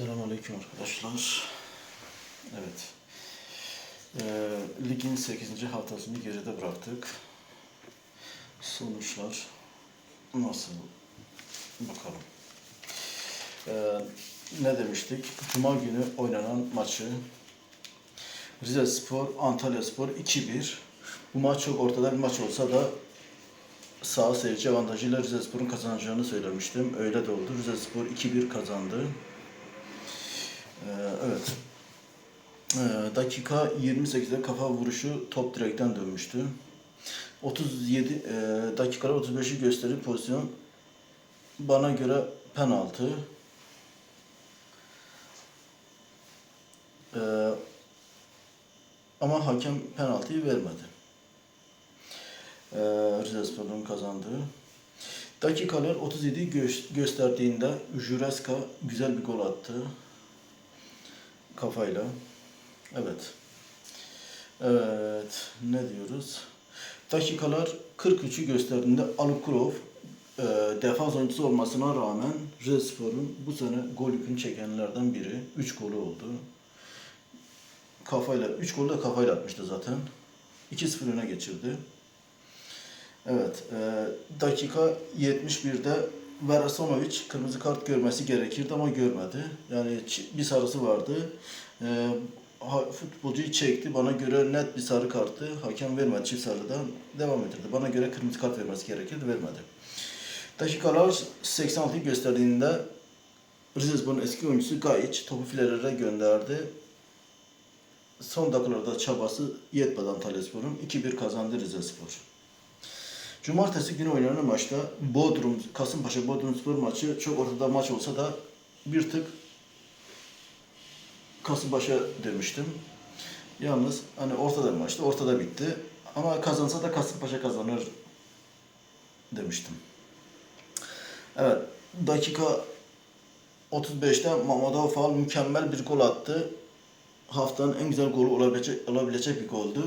Selamünaleyküm arkadaşlar. Evet. Ee, ligin 8. haftasını geride bıraktık. Sonuçlar nasıl? Bakalım. Ee, ne demiştik? Cuma günü oynanan maçı Rize Spor, Antalya Spor 2-1. Bu maç çok ortada bir maç olsa da sağ seyirci avantajıyla Rize Spor'un kazanacağını söylemiştim. Öyle de oldu. Rize Spor 2-1 kazandı. Ee, evet. Ee, dakika 28'de kafa vuruşu top direkten dönmüştü. 37 e, dakikalar 35'i gösteri pozisyon bana göre penaltı. Ee, ama hakem penaltıyı vermedi. Ee, Rize Spor'un kazandığı. Dakikalar 37 gö- gösterdiğinde Jureska güzel bir gol attı kafayla. Evet. Evet. Ne diyoruz? Dakikalar 43'ü gösterdiğinde Alukurov e, defans oyuncusu olmasına rağmen Rizespor'un bu sene gol yükünü çekenlerden biri. 3 golü oldu. Kafayla, 3 golü de kafayla atmıştı zaten. 2-0 öne geçirdi. Evet. E, dakika 71'de Verasonovic kırmızı kart görmesi gerekirdi ama görmedi. Yani bir sarısı vardı. Ha- futbolcuyu çekti. Bana göre net bir sarı kartı. Hakem vermedi çift sarıdan. Devam ettirdi. Bana göre kırmızı kart vermesi gerekirdi. Vermedi. Dakikalar 86 gösterdiğinde Rizespor'un eski oyuncusu Gayic topu filelere gönderdi. Son dakikalarda çabası yetmedi Antalyaspor'un. 2-1 kazandı Rizespor. Cumartesi günü oynanan maçta Bodrum, Kasımpaşa Bodrum Spor maçı çok ortada maç olsa da bir tık Kasımpaşa demiştim. Yalnız hani ortada bir maçtı, ortada bitti. Ama kazansa da Kasımpaşa kazanır demiştim. Evet, dakika 35'te Mamadou Fall mükemmel bir gol attı. Haftanın en güzel golü olabilecek, olabilecek bir goldü.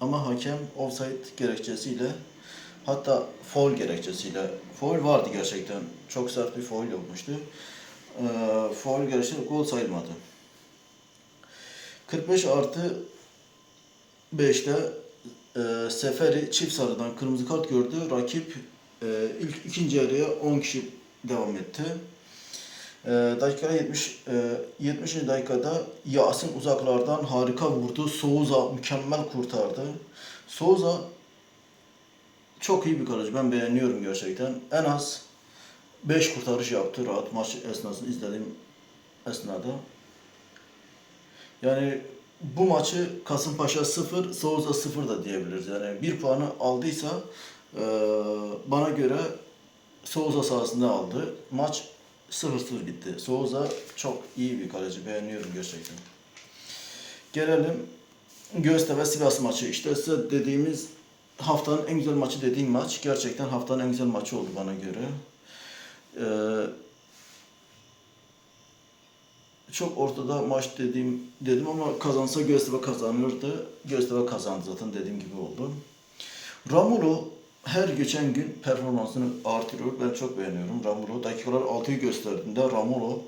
Ama hakem offside gerekçesiyle hatta foul gerekçesiyle foul vardı gerçekten. Çok sert bir foul olmuştu. Ee, foul gerekçesiyle gol sayılmadı. 45 artı 5'te e, Seferi çift sarıdan kırmızı kart gördü. Rakip e, ilk ikinci yarıya 10 kişi devam etti. E, dakika 70 e, 70. dakikada Yasin uzaklardan harika vurdu. Souza mükemmel kurtardı. Souza çok iyi bir kaleci. Ben beğeniyorum gerçekten. En az 5 kurtarış yaptı rahat maç esnasında izlediğim esnada. Yani bu maçı Kasımpaşa 0, Souza 0 da diyebiliriz. Yani bir puanı aldıysa e, bana göre Souza sahasında aldı. Maç 0-0 bitti. Souza çok iyi bir kaleci. Beğeniyorum gerçekten. Gelelim Göztepe Sivas maçı. İşte size dediğimiz haftanın en güzel maçı dediğim maç. Gerçekten haftanın en güzel maçı oldu bana göre. Ee, çok ortada maç dediğim dedim ama kazansa Göztepe kazanırdı. Göztepe kazandı zaten dediğim gibi oldu. Ramulo her geçen gün performansını artırıyor. Ben çok beğeniyorum Ramulo. Dakikalar 6'yı gösterdiğinde Ramulo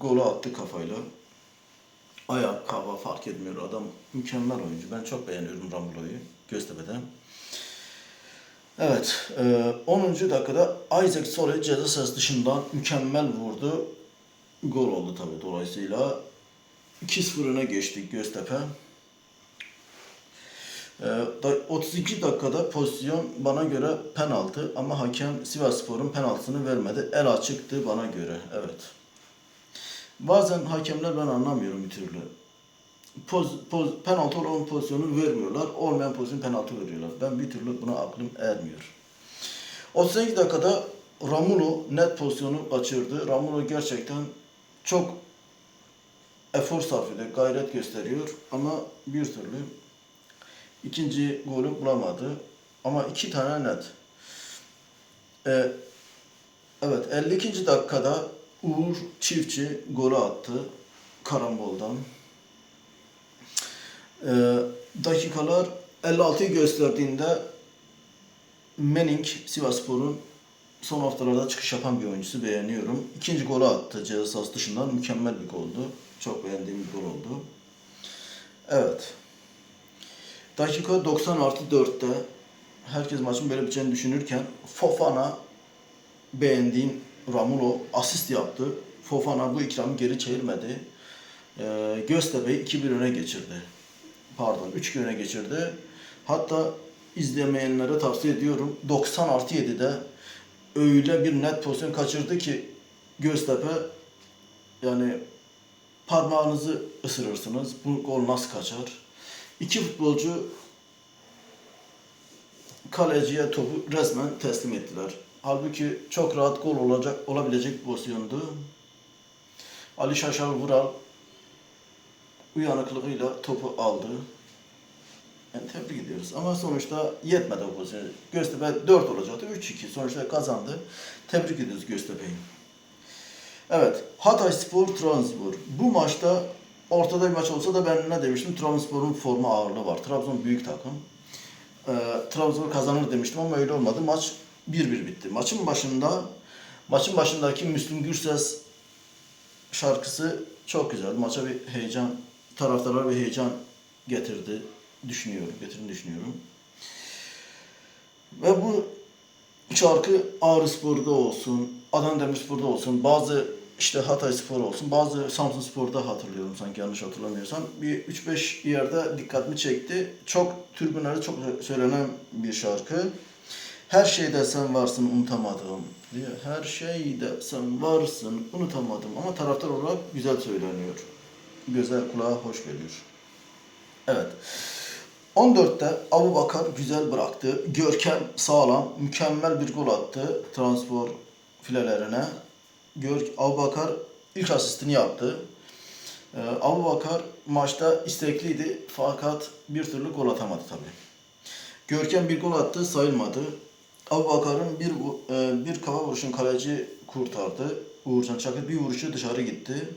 golü attı kafayla. Ayak, kafa fark etmiyor. Adam mükemmel oyuncu. Ben çok beğeniyorum Ramulo'yu Göztepe'den. Evet, e, 10. dakikada Isaac Sole ceza sahası dışından mükemmel vurdu. Gol oldu tabii dolayısıyla. 2-0 öne geçtik Göztepe. E, da- 32 dakikada pozisyon bana göre penaltı ama hakem Sivasspor'un penaltısını vermedi. El açıktı bana göre, evet. Bazen hakemler ben anlamıyorum bir türlü. Poz, poz, penaltı olan pozisyonu vermiyorlar, olmayan pozisyonu penaltı veriyorlar. Ben bir türlü buna aklım ermiyor. 32 dakikada Ramulo net pozisyonu kaçırdı. Ramulo gerçekten çok efor sarf ediyor, gayret gösteriyor ama bir türlü ikinci golü bulamadı. Ama iki tane net. Ee, evet 52. dakikada Uğur Çiftçi golü attı karamboldan. Ee, dakikalar 56'yı gösterdiğinde Menink Sivasspor'un son haftalarda çıkış yapan bir oyuncusu beğeniyorum. İkinci golü attı ceza dışından. Mükemmel bir goldu. Çok beğendiğim bir gol oldu. Evet. Dakika 90 artı 4'te herkes maçın böyle biteceğini düşünürken Fofana beğendiğim Ramulo asist yaptı. Fofana bu ikramı geri çevirmedi. Ee, Göztepe'yi 2-1 öne geçirdi. Pardon 3 öne geçirdi. Hatta izlemeyenlere tavsiye ediyorum. 90 artı 7'de öyle bir net pozisyon kaçırdı ki Göztepe yani parmağınızı ısırırsınız. Bu gol nasıl kaçar? İki futbolcu kaleciye topu resmen teslim ettiler. Halbuki çok rahat gol olacak olabilecek bir pozisyondu. Ali Şaşal Vural uyanıklığıyla topu aldı. Yani tebrik ediyoruz. Ama sonuçta yetmedi o pozisyon. Göztepe 4 olacaktı. 3-2. Sonuçta kazandı. Tebrik ediyoruz Göztepe'yi. Evet. Hatay Spor, Trabzonspor. Bu maçta ortada bir maç olsa da ben ne demiştim? Trabzonspor'un forma ağırlığı var. Trabzon büyük takım. Ee, Trabzon kazanır demiştim ama öyle olmadı. Maç 1-1 bitti. Maçın başında maçın başındaki Müslüm Gürses şarkısı çok güzel. Maça bir heyecan, taraftarlara bir heyecan getirdi düşünüyorum, getirdiğini düşünüyorum. Ve bu şarkı Ağrı Spor'da olsun, Adana Demirspor'da olsun, bazı işte Hatay Spor olsun, bazı Samsun Spor'da hatırlıyorum sanki yanlış hatırlamıyorsam. Bir 3-5 yerde dikkatimi çekti. Çok tribünlerde çok söylenen bir şarkı. Her şeyde sen varsın unutamadım diyor. Her şeyde sen varsın unutamadım ama taraftar olarak güzel söyleniyor. Güzel kulağa hoş geliyor. Evet. 14'te Abu Bakar güzel bıraktı. Görkem sağlam, mükemmel bir gol attı transfer filelerine. Gör, Abu Bakar ilk asistini yaptı. Ee, Abu Bakar maçta istekliydi fakat bir türlü gol atamadı tabii. Görkem bir gol attı sayılmadı. Abu Bakar'ın bir e, bir kafa vuruşun kaleci kurtardı. Uğurcan Çakır bir vuruşu dışarı gitti.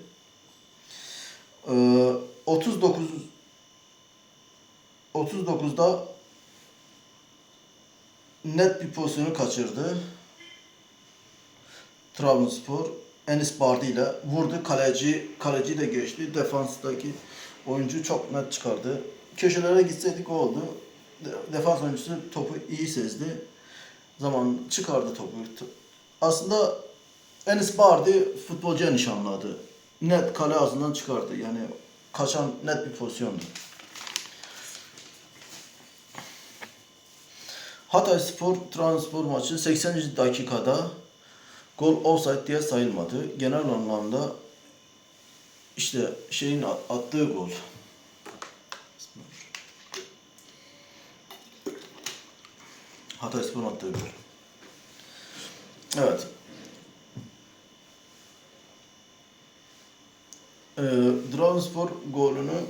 Ee, 39 39'da net bir pozisyonu kaçırdı. Trabzonspor Enis Bardi ile vurdu. Kaleci kaleci de geçti. Defanstaki oyuncu çok net çıkardı. Köşelere gitseydik o oldu. De- Defans oyuncusu topu iyi sezdi. Zaman çıkardı topu. Aslında Enis Bardi futbolcuya nişanladı. Net kale ağzından çıkardı. Yani kaçan net bir pozisyondu. Hatay Spor Transpor maçı 80. dakikada gol offside diye sayılmadı. Genel anlamda işte şeyin at- attığı gol. Hatay Spor'un attığı gol. Evet. Ee, Trabzonspor golünü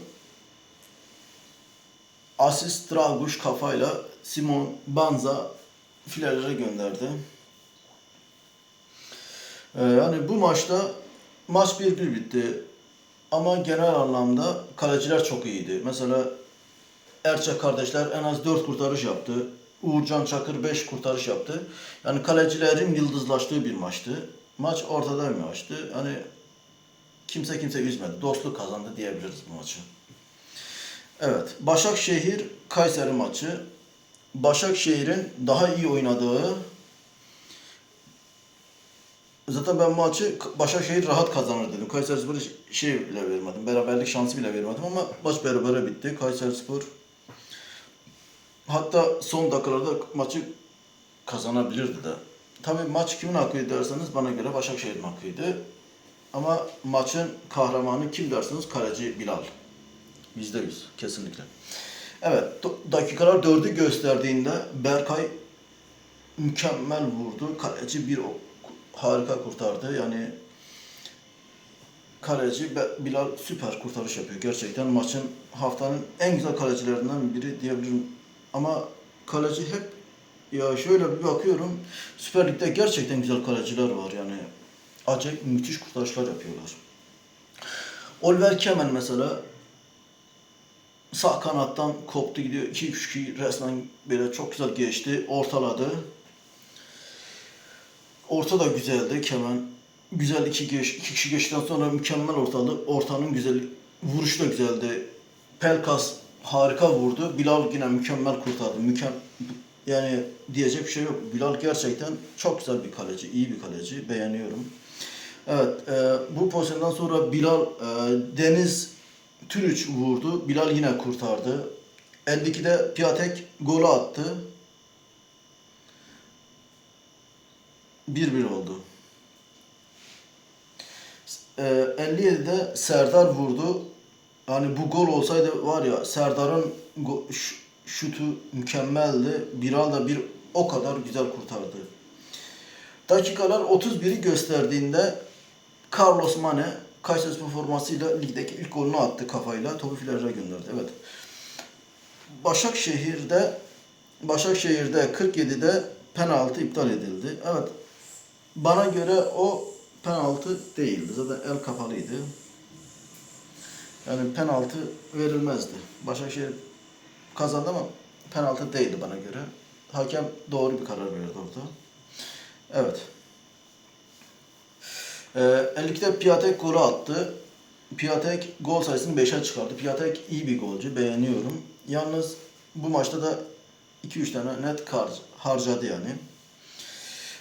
asist Draguş kafayla Simon Banza filelere gönderdi. Ee, yani bu maçta maç 1-1 bitti. Ama genel anlamda kaleciler çok iyiydi. Mesela Erçek kardeşler en az 4 kurtarış yaptı. Uğurcan Çakır 5 kurtarış yaptı. Yani kalecilerin yıldızlaştığı bir maçtı. Maç ortada bir maçtı. Hani kimse kimse üzmedi. Dostluk kazandı diyebiliriz bu maçı. Evet. Başakşehir Kayseri maçı. Başakşehir'in daha iyi oynadığı Zaten ben maçı Başakşehir rahat kazanır dedim. Kayserispor'a şey bile vermedim. Beraberlik şansı bile vermedim ama maç berabere bitti. Kayserispor hatta son dakikalarda maçı kazanabilirdi de. Tabii maç kimin hakkıydı derseniz bana göre Başakşehir'in hakkıydı. Ama maçın kahramanı kim derseniz kaleci Bilal. Yüzde yüz kesinlikle. Evet dakikalar dördü gösterdiğinde Berkay mükemmel vurdu. Kaleci bir harika kurtardı. Yani kaleci Bilal süper kurtarış yapıyor. Gerçekten maçın haftanın en güzel kalecilerinden biri diyebilirim. Ama kaleci hep ya şöyle bir bakıyorum Süper Lig'de gerçekten güzel kaleciler var yani. Acayip müthiş kurtarışlar yapıyorlar. Oliver Kemen mesela sağ kanattan koptu gidiyor. 2-3 resmen böyle çok güzel geçti. Ortaladı. Orta da güzeldi. Kemen güzel iki, geç, iki kişi geçtikten sonra mükemmel ortalı. Ortanın güzel, vuruş da güzeldi. Pelkas harika vurdu. Bilal yine mükemmel kurtardı. Mükem yani diyecek bir şey yok. Bilal gerçekten çok güzel bir kaleci, iyi bir kaleci. Beğeniyorum. Evet, e, bu pozisyondan sonra Bilal e, Deniz Türüç vurdu. Bilal yine kurtardı. 52'de Piatek golü attı. 1-1 oldu. E, 57'de Serdar vurdu. Hani bu gol olsaydı var ya Serdar'ın şutu mükemmeldi. Bilal da bir o kadar güzel kurtardı. Dakikalar 31'i gösterdiğinde Carlos Mane Kayserispor formasıyla ligdeki ilk golünü attı kafayla. Topu filere gönderdi. Evet. Başakşehir'de Başakşehir'de 47'de penaltı iptal edildi. Evet. Bana göre o penaltı değildi. Zaten el kapalıydı. Yani penaltı verilmezdi. Başakşehir kazandı ama penaltı değildi bana göre. Hakem doğru bir karar verdi orada. Evet. Ee, 52'de Piatek golü attı. Piatek gol sayısını 5'e çıkardı. Piatek iyi bir golcü, beğeniyorum. Yalnız bu maçta da 2-3 tane net kar harcadı yani.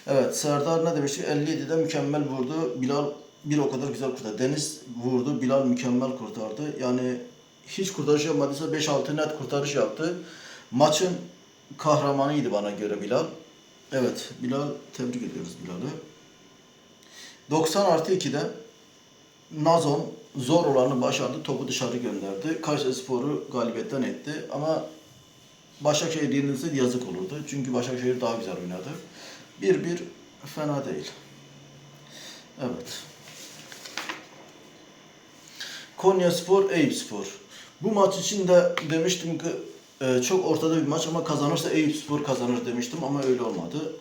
Evet, Serdar ne demişti? 57'de mükemmel vurdu. Bilal bir o kadar güzel kurtardı. Deniz vurdu, Bilal mükemmel kurtardı. Yani hiç kurtarış yapmadıysa 5-6 net kurtarış yaptı. Maçın kahramanıydı bana göre Bilal. Evet, Bilal tebrik ediyoruz Bilal'ı. 90 artı 2'de Nazon zor olanı başardı. Topu dışarı gönderdi. Kayserispor'u galibiyetten etti. Ama Başakşehir yenilseydi yazık olurdu. Çünkü Başakşehir daha güzel oynadı. 1-1 fena değil. Evet. Konya Spor, Eyüp Spor. Bu maç için de demiştim ki e, çok ortada bir maç ama kazanırsa Eyüp Spor kazanır demiştim ama öyle olmadı.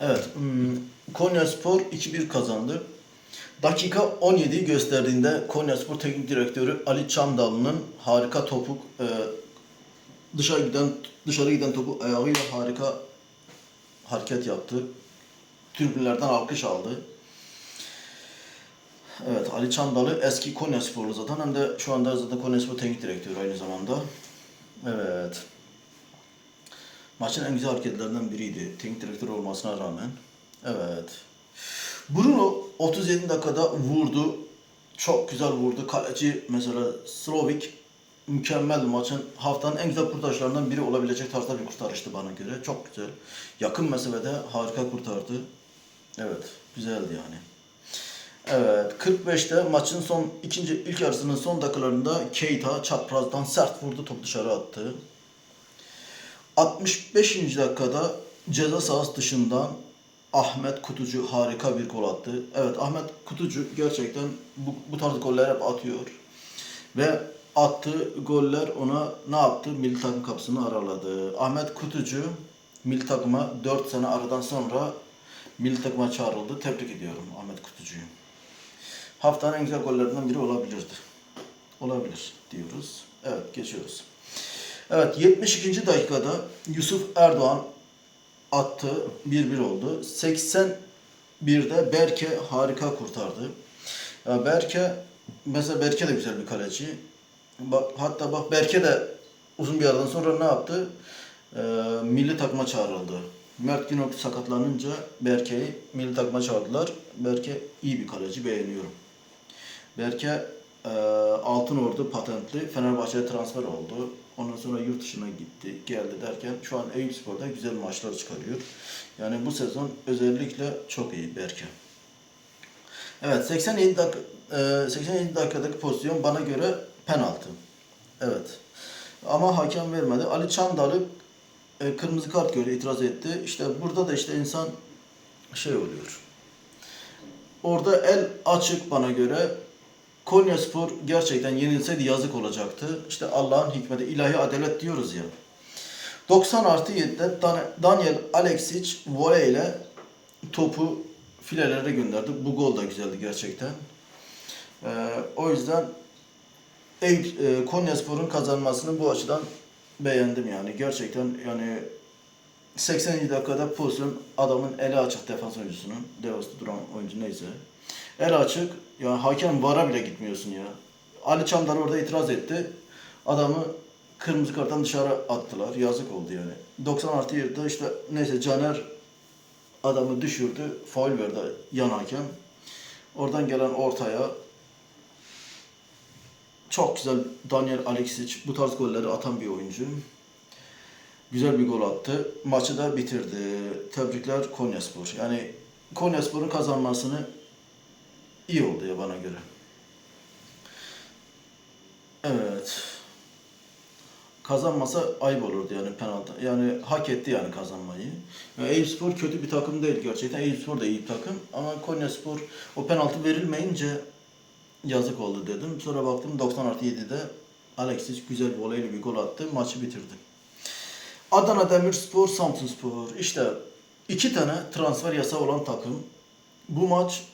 Evet, hmm, Konya Spor 2-1 kazandı. Dakika 17'yi gösterdiğinde Konya Spor Teknik Direktörü Ali Çamdallı'nın harika topuk e, dışarı giden dışarı giden topu ayağıyla harika hareket yaptı. Tribünlerden alkış aldı. Evet Ali Çamdalı eski Konya Sporlu zaten hem de şu anda zaten Konya Spor Teknik Direktörü aynı zamanda. Evet. Maçın en güzel hareketlerinden biriydi. Teknik direktör olmasına rağmen. Evet. Bruno 37 dakikada vurdu. Çok güzel vurdu. Kaleci mesela Slovik mükemmel maçın haftanın en güzel kurtarışlarından biri olabilecek tarzda bir kurtarıştı bana göre. Çok güzel. Yakın mesafede harika kurtardı. Evet, güzeldi yani. Evet, 45'te maçın son ikinci ilk yarısının son dakikalarında Keita çaprazdan sert vurdu, top dışarı attı. 65. dakikada ceza sahası dışından Ahmet Kutucu harika bir gol attı. Evet Ahmet Kutucu gerçekten bu, bu tarz goller hep atıyor. Ve attığı goller ona ne yaptı? Milli takım kapısını araladı. Ahmet Kutucu milli takıma 4 sene aradan sonra milli takıma çağrıldı. Tebrik ediyorum Ahmet Kutucu'yu. Haftanın en güzel gollerinden biri olabilirdi. Olabilir diyoruz. Evet geçiyoruz. Evet 72. dakikada Yusuf Erdoğan attı. 1-1 oldu. 81'de Berke harika kurtardı. Berke mesela Berke de güzel bir kaleci. Bak, hatta bak Berke de uzun bir aradan sonra ne yaptı? Ee, milli takıma çağrıldı. Mert Günok sakatlanınca Berke'yi milli takıma çağırdılar. Berke iyi bir kaleci beğeniyorum. Berke e, Altın Ordu patentli Fenerbahçe'ye transfer oldu. Ondan sonra yurt dışına gitti, geldi derken şu an Eyüp Spor'da güzel maçlar çıkarıyor. Yani bu sezon özellikle çok iyi Berke. Evet 87 dakika, e, 87 dakikadaki pozisyon bana göre penaltı. Evet. Ama hakem vermedi. Ali Çandalı e, kırmızı kart gördü, itiraz etti. İşte burada da işte insan şey oluyor. Orada el açık bana göre. Konya Spor gerçekten yenilseydi yazık olacaktı. İşte Allah'ın hikmeti, ilahi adalet diyoruz ya. 90 artı 7'de Dan- Daniel Alexic voleyle topu filelere gönderdi. Bu gol da güzeldi gerçekten. Ee, o yüzden Eyüp, e, Konya Spor'un kazanmasını bu açıdan beğendim yani. Gerçekten yani 87 dakikada pozisyon adamın eli açık defans oyuncusunun. Devasta duran oyuncu neyse. El açık. Ya hakem vara bile gitmiyorsun ya. Ali Çamdar orada itiraz etti. Adamı kırmızı karttan dışarı attılar. Yazık oldu yani. 90 artı 7'de işte neyse Caner adamı düşürdü. Faul verdi yan hakem. Oradan gelen ortaya çok güzel Daniel Aleksic bu tarz golleri atan bir oyuncu. Güzel bir gol attı. Maçı da bitirdi. Tebrikler Konyaspor. Yani Konyaspor'un kazanmasını iyi oldu ya bana göre. Evet. Kazanmasa ayıp olurdu yani penaltı. Yani hak etti yani kazanmayı. Yani Eyüpspor kötü bir takım değil gerçekten. Eyüpspor da iyi bir takım. Ama Konyaspor o penaltı verilmeyince yazık oldu dedim. Sonra baktım 90 artı 7'de Alexis güzel bir voleyle bir gol attı. Maçı bitirdi. Adana Demirspor, Samsunspor. İşte iki tane transfer yasağı olan takım. Bu maç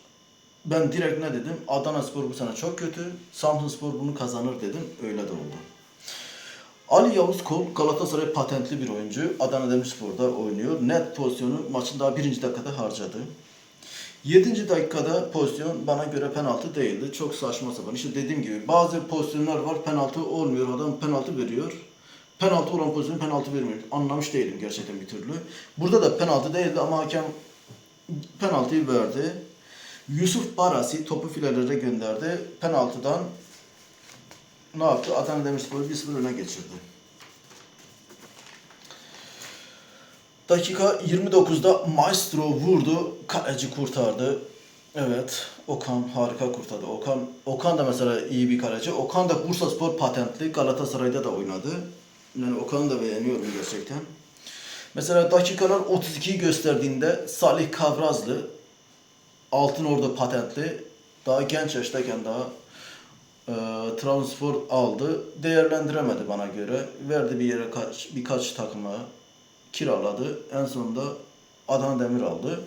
ben direkt ne dedim? Adana Spor bu sene çok kötü. Samsunspor bunu kazanır dedim. Öyle de oldu. Ali Yavuz Kol Galatasaray patentli bir oyuncu. Adana Demirspor'da oynuyor. Net pozisyonu maçın daha birinci dakikada harcadı. 7. dakikada pozisyon bana göre penaltı değildi. Çok saçma sapan. İşte dediğim gibi bazı pozisyonlar var penaltı olmuyor. Adam penaltı veriyor. Penaltı olan pozisyon penaltı vermiyor. Anlamış değilim gerçekten bir türlü. Burada da penaltı değildi ama hakem penaltıyı verdi. Yusuf Barasi topu filelere gönderdi. Penaltıdan ne yaptı? Adana Demirspor'u 1-0 öne geçirdi. Dakika 29'da Maestro vurdu. Kaleci kurtardı. Evet. Okan harika kurtardı. Okan Okan da mesela iyi bir kaleci. Okan da Bursa Spor patentli. Galatasaray'da da oynadı. Yani Okan'ı da beğeniyorum gerçekten. Mesela dakikalar 32'yi gösterdiğinde Salih Kavrazlı Altın Ordu patentli. Daha genç yaştayken daha e, Trabzonspor aldı. Değerlendiremedi bana göre. Verdi bir yere kaç, birkaç takıma kiraladı. En sonunda Adana Demir aldı.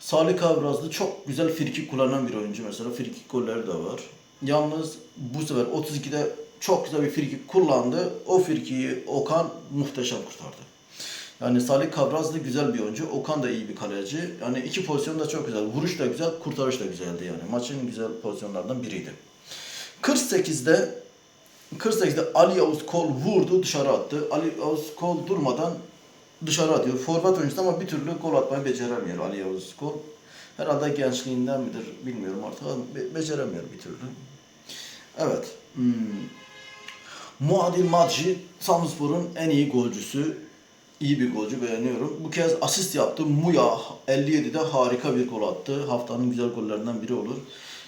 Salih Kavrazlı çok güzel frikik kullanan bir oyuncu mesela. Frikik golleri de var. Yalnız bu sefer 32'de çok güzel bir frikik kullandı. O frikiyi Okan muhteşem kurtardı. Yani Salih Kavrazlı güzel bir oyuncu. Okan da iyi bir kaleci. Yani iki pozisyon da çok güzel. Vuruş da güzel, kurtarış da güzeldi yani. Maçın güzel pozisyonlardan biriydi. 48'de 48'de Ali Yavuz Kol vurdu, dışarı attı. Ali Yavuz Kol durmadan dışarı atıyor. Forvet oyuncusu ama bir türlü gol atmayı beceremiyor Ali Yavuz Kol. Herhalde gençliğinden midir bilmiyorum artık. Be- beceremiyor bir türlü. Evet. Hmm. Muadil Madji, Samspor'un en iyi golcüsü. İyi bir golcü beğeniyorum. Bu kez asist yaptı. Muya 57'de harika bir gol attı. Haftanın güzel gollerinden biri olur.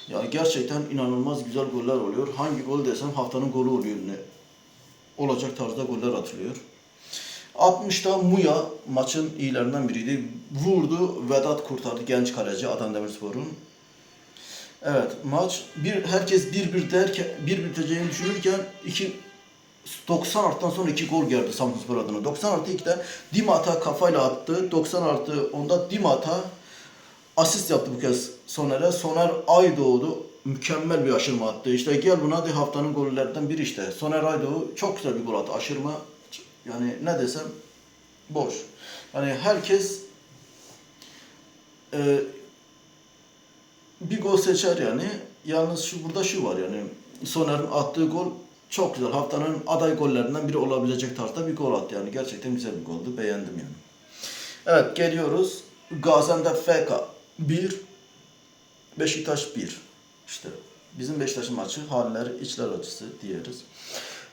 Ya gerçekten inanılmaz güzel goller oluyor. Hangi gol desem haftanın golü oluyor. Olacak tarzda goller atılıyor. 60'ta Muya maçın iyilerinden biriydi. Vurdu, Vedat kurtardı genç kaleci Adana Demirspor'un. Evet maç bir herkes 1-1 derken 1 biteceğini düşünürken iki 90 artıdan sonra iki gol geldi Samsunspor adına. 90 artı 2'de Dimata kafayla attı. 90 artı 10'da Dimata asist yaptı bu kez Soner'e. Soner Aydoğdu mükemmel bir aşırma attı. İşte gel buna de haftanın gollerinden biri işte. Soner Aydoğdu çok güzel bir gol attı. Aşırma yani ne desem boş. Yani herkes e, bir gol seçer yani. Yalnız şu burada şu var yani. Soner'in attığı gol çok güzel. Haftanın aday gollerinden biri olabilecek tarzda bir gol attı yani. Gerçekten güzel bir goldü. Beğendim yani. Evet geliyoruz. Gaziantep FK 1 Beşiktaş 1. İşte bizim Beşiktaş'ın maçı haller içler acısı diyeriz.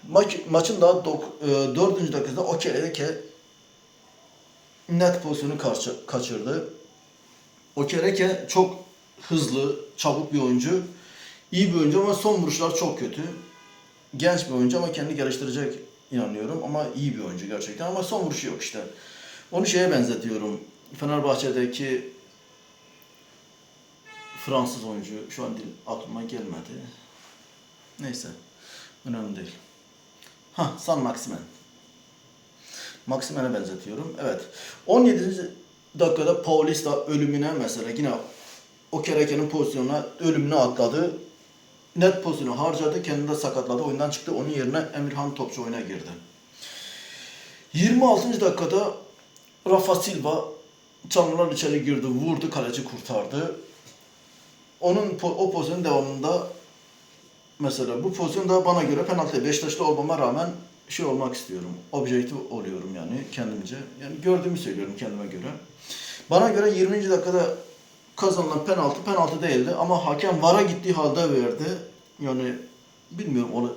Maç, maçın daha dok, e, 4. dakikasında Okereke net pozisyonu karşı, kaçırdı. Okereke çok hızlı, çabuk bir oyuncu. İyi bir oyuncu ama son vuruşlar çok kötü. Genç bir oyuncu ama kendi geliştirecek inanıyorum ama iyi bir oyuncu gerçekten ama son vuruşu yok işte. Onu şeye benzetiyorum. Fenerbahçe'deki Fransız oyuncu şu an dil aklıma gelmedi. Neyse. Önemli değil. Ha, San Maximen. Maximen'e benzetiyorum. Evet. 17. dakikada Paulista ölümüne mesela yine o Kereke'nin pozisyonuna ölümüne atladı. Net pozisyonu harcadı. Kendini de sakatladı. Oyundan çıktı. Onun yerine Emirhan Topçu oyuna girdi. 26. dakikada Rafa Silva çalımlar içeri girdi, vurdu, kaleci kurtardı. Onun o pozisyonun devamında mesela bu pozisyonda bana göre penaltı. Beşiktaşlı olmama rağmen şey olmak istiyorum. Objektif oluyorum yani kendimce. Yani gördüğümü söylüyorum kendime göre. Bana göre 20. dakikada kazanılan penaltı penaltı değildi ama hakem VAR'a gittiği halde verdi. Yani bilmiyorum onu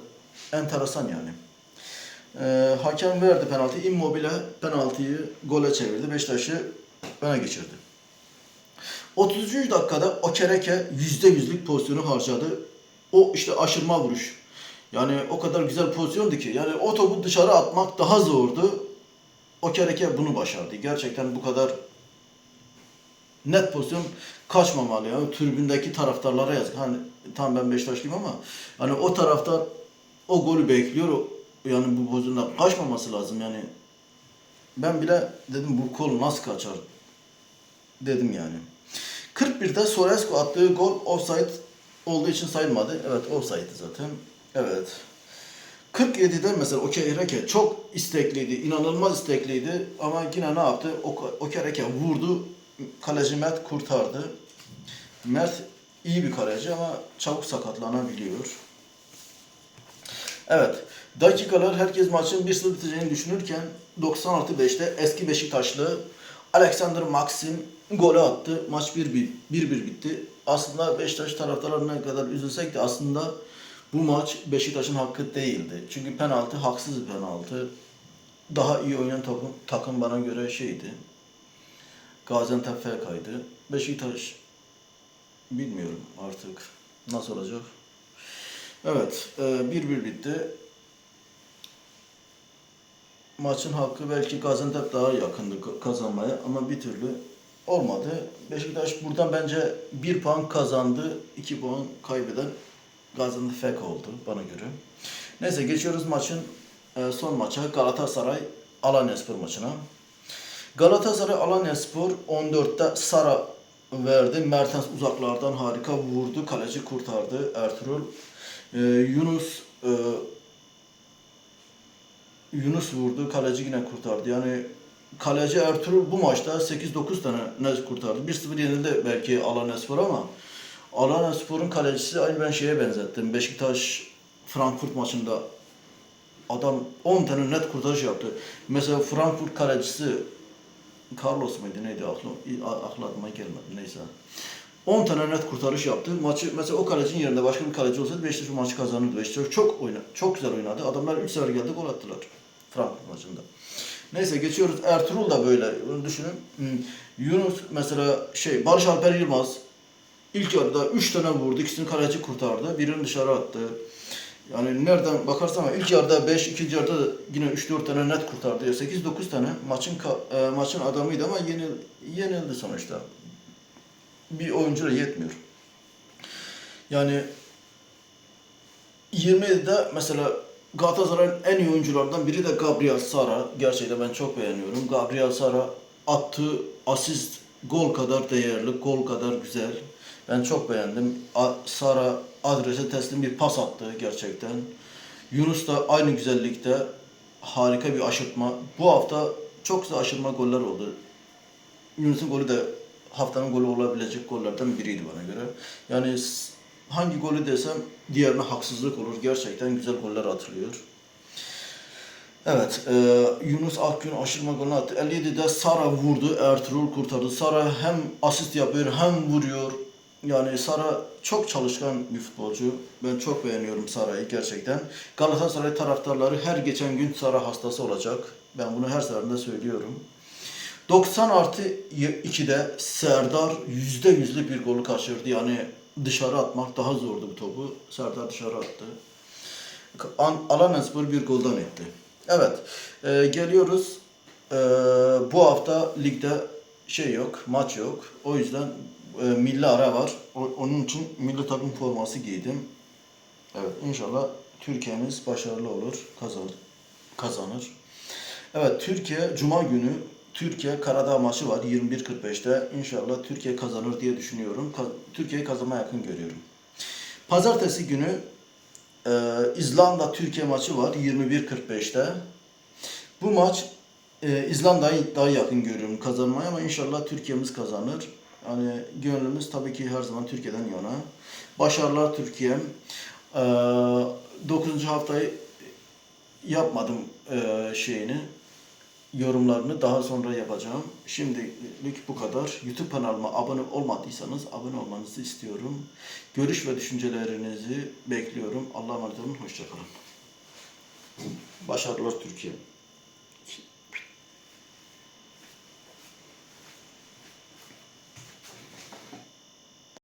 enteresan yani. Ee, hakem verdi penaltıyı. Immobile penaltıyı gole çevirdi. Beşiktaş'ı öne geçirdi. 33. dakikada Okereke %100'lük pozisyonu harcadı. O işte aşırma vuruş. Yani o kadar güzel pozisyondu ki. Yani o topu dışarı atmak daha zordu. Okereke bunu başardı. Gerçekten bu kadar net pozisyon kaçmamalı. Yani tribündeki taraftarlara yazık. Hani tam ben Beşiktaşlıyım ama hani o taraftar o golü bekliyor. O- Yani bu pozisyonda kaçmaması lazım yani. Ben bile dedim bu kol nasıl kaçar dedim yani. 41'de Sorescu attığı gol offside olduğu için sayılmadı. Evet offside'di zaten. Evet. 47'de mesela Okereke çok istekliydi, inanılmaz istekliydi ama yine ne yaptı? Oke- Okereke vurdu, kaleci Mert kurtardı. Mert iyi bir kaleci ama çabuk sakatlanabiliyor. Evet, dakikalar herkes maçın 1-0 biteceğini düşünürken 96-5'te eski Beşiktaşlı Alexander Maxim golü attı. Maç 1-1 1-1 bitti. Aslında Beşiktaş taraftarları ne kadar üzülsek de aslında bu maç Beşiktaş'ın hakkı değildi. Çünkü penaltı haksız bir penaltı. Daha iyi oynayan takım, takım bana göre şeydi. Gaziantep FK'ydı. Beşiktaş bilmiyorum artık nasıl olacak. Evet, e, 1-1 bitti. Maçın hakkı belki Gaziantep daha yakındı ka- kazanmaya ama bir türlü olmadı. Beşiktaş buradan bence 1 puan kazandı, 2 puan kaybeden Gaziantep oldu bana göre. Neyse geçiyoruz maçın e, son maça Galatasaray Alanyaspor maçına. Galatasaray Alanyaspor 14'te Sara verdi. Mertens uzaklardan harika vurdu. Kaleci kurtardı Ertuğrul. Ee, Yunus e, Yunus vurdu. Kaleci yine kurtardı. Yani kaleci Ertuğrul bu maçta 8-9 tane net kurtardı. 1-0 yenildi belki Alanyaspor ama Alanyaspor'un kalecisi aynı ben şeye benzettim. Beşiktaş Frankfurt maçında adam 10 tane net kurtarış yaptı. Mesela Frankfurt kalecisi Carlos muydu neydi aklım aklı aklıma gelmedi neyse. 10 tane net kurtarış yaptı. Maçı mesela o kalecinin yerinde başka bir kaleci olsaydı Beşiktaş bu maçı kazanırdı. Beşiktaş çok oyna çok güzel oynadı. Adamlar 3 sefer geldi gol attılar Frankfurt maçında. Neyse geçiyoruz. Ertuğrul da böyle. Onu düşünün. Hmm. Yunus mesela şey Barış Alper Yılmaz ilk yarıda 3 tane vurdu. ikisini kaleci kurtardı. Birini dışarı attı. Yani nereden bakarsan ilk yarıda 5, ikinci yarıda da yine 3-4 tane net kurtardı. 8-9 tane maçın e, maçın adamıydı ama yenil, yenildi sonuçta. Bir oyuncuyla yetmiyor. Yani 27'de mesela Galatasaray'ın en iyi oyunculardan biri de Gabriel Sara. Gerçekten ben çok beğeniyorum. Gabriel Sara attığı asist gol kadar değerli, gol kadar güzel. Ben çok beğendim. Sara adrese teslim bir pas attı gerçekten. Yunus da aynı güzellikte harika bir aşırtma. Bu hafta çok güzel aşırma goller oldu. Yunus'un golü de haftanın golü olabilecek gollerden biriydi bana göre. Yani hangi golü desem diğerine haksızlık olur. Gerçekten güzel goller atılıyor. Evet, e, Yunus Akgün aşırma golünü attı. 57'de Sara vurdu, Ertuğrul kurtardı. Sara hem asist yapıyor hem vuruyor. Yani Sara çok çalışkan bir futbolcu. Ben çok beğeniyorum Sara'yı gerçekten. Galatasaray taraftarları her geçen gün Sara hastası olacak. Ben bunu her seferinde söylüyorum. 90 artı 2'de Serdar yüzde yüzlü bir golü kaçırdı. Yani dışarı atmak daha zordu bu topu. Serdar dışarı attı. An- Alanyaspor bir goldan etti. Evet, e, geliyoruz. E, bu hafta ligde şey yok, maç yok. O yüzden e, milli ara var. O- onun için milli takım forması giydim. Evet, inşallah Türkiye'miz başarılı olur, kazanır. kazanır. Evet, Türkiye Cuma günü Türkiye Karadağ maçı var 21.45'te. İnşallah Türkiye kazanır diye düşünüyorum. Türkiye'yi kazanma yakın görüyorum. Pazartesi günü e, İzlanda Türkiye maçı var 21.45'te. Bu maç e, İzlanda'yı daha yakın görüyorum kazanmaya ama inşallah Türkiye'miz kazanır. Yani gönlümüz tabii ki her zaman Türkiye'den yana. Başarılar Türkiye. Ee, 9. haftayı yapmadım e, şeyini yorumlarını daha sonra yapacağım. Şimdilik bu kadar. YouTube kanalıma abone olmadıysanız abone olmanızı istiyorum. Görüş ve düşüncelerinizi bekliyorum. Allah'a emanet olun. Hoşçakalın. Başarılar Türkiye.